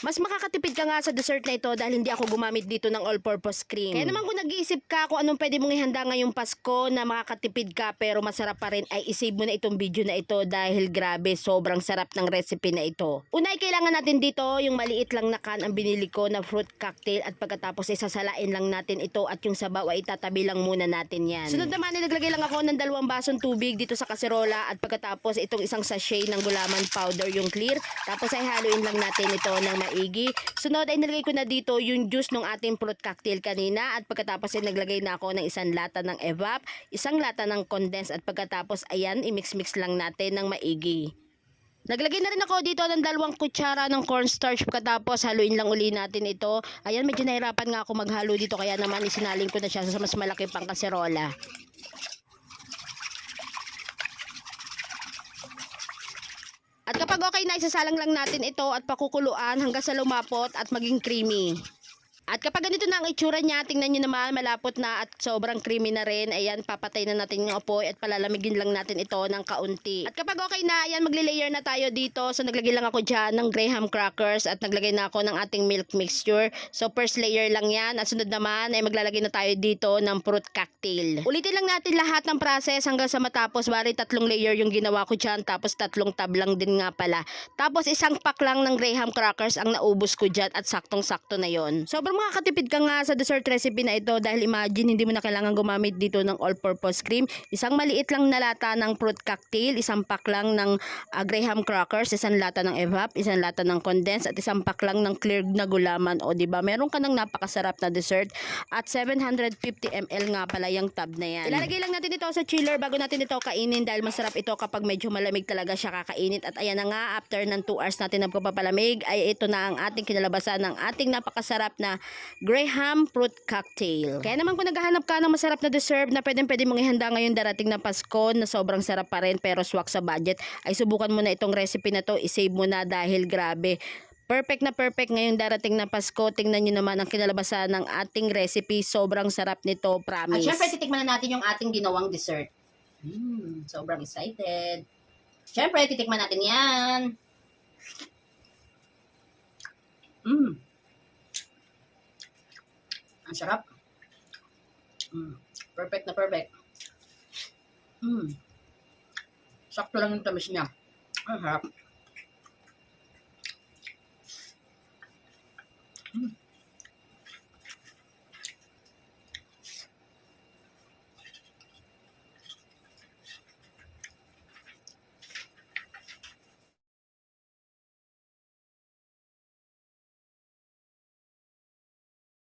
Mas makakatipid ka nga sa dessert na ito dahil hindi ako gumamit dito ng all-purpose cream. Kaya naman kung nag-iisip ka kung anong pwede mong ihanda ngayong Pasko na makakatipid ka pero masarap pa rin ay isave mo na itong video na ito dahil grabe sobrang sarap ng recipe na ito. Unay kailangan natin dito yung maliit lang na can ang binili ko na fruit cocktail at pagkatapos isasalain lang natin ito at yung sabaw ay itatabi lang muna natin yan. Sunod naman ay naglagay lang ako ng dalawang basong tubig dito sa kaserola at pagkatapos itong isang sachet ng gulaman powder yung clear tapos ay haluin lang natin ito ng maigi. Sunod ay nilagay ko na dito yung juice ng ating fruit cocktail kanina at pagkatapos ay naglagay na ako ng isang lata ng evap, isang lata ng condensed at pagkatapos ayan i-mix-mix lang natin ng maigi. Naglagay na rin ako dito ng dalawang kutsara ng cornstarch pagkatapos haluin lang uli natin ito. Ayan, medyo nahirapan nga ako maghalo dito kaya naman isinaling ko na siya sa mas malaki pang kaserola. At kapag okay na, isasalang lang natin ito at pakukuluan hanggang sa lumapot at maging creamy. At kapag ganito na ang itsura niya, tingnan nyo naman, malapot na at sobrang creamy na rin. Ayan, papatay na natin yung apoy at palalamigin lang natin ito ng kaunti. At kapag okay na, ayan, magli-layer na tayo dito. So, naglagay lang ako dyan ng graham crackers at naglagay na ako ng ating milk mixture. So, first layer lang yan. At sunod naman, ay maglalagay na tayo dito ng fruit cocktail. Ulitin lang natin lahat ng process hanggang sa matapos. Bari, tatlong layer yung ginawa ko dyan. Tapos, tatlong tab lang din nga pala. Tapos, isang pack lang ng graham crackers ang naubos ko dyan at saktong-sakto na yon. Sobrang makakatipid ka nga sa dessert recipe na ito dahil imagine hindi mo na kailangan gumamit dito ng all-purpose cream. Isang maliit lang na lata ng fruit cocktail, isang pack lang ng ah, graham crackers, isang lata ng evap, isang lata ng condensed at isang pack lang ng clear na gulaman. O ba? Meron ka ng napakasarap na dessert at 750 ml nga pala yung tab na yan. Ilalagay lang natin ito sa chiller bago natin ito kainin dahil masarap ito kapag medyo malamig talaga siya kakainit. At ayan na nga, after ng 2 hours natin na pagpapalamig, ay ito na ang ating kinalabasan ng ating napakasarap na Graham Fruit Cocktail. Kaya naman kung naghahanap ka ng masarap na dessert na pwedeng pwede mong ihanda ngayon darating na Pasko na sobrang sarap pa rin pero swak sa budget, ay subukan mo na itong recipe na to, isave mo na dahil grabe. Perfect na perfect ngayong darating na Pasko. Tingnan nyo naman ang kinalabasan ng ating recipe. Sobrang sarap nito, At promise. syempre, titikman na natin yung ating ginawang dessert. Mm, sobrang excited. Syempre, titikman natin yan. Mm. Ang sarap. Mm. Perfect na perfect. Mm. Sakto lang yung tamis niya. Ang sarap. Mm.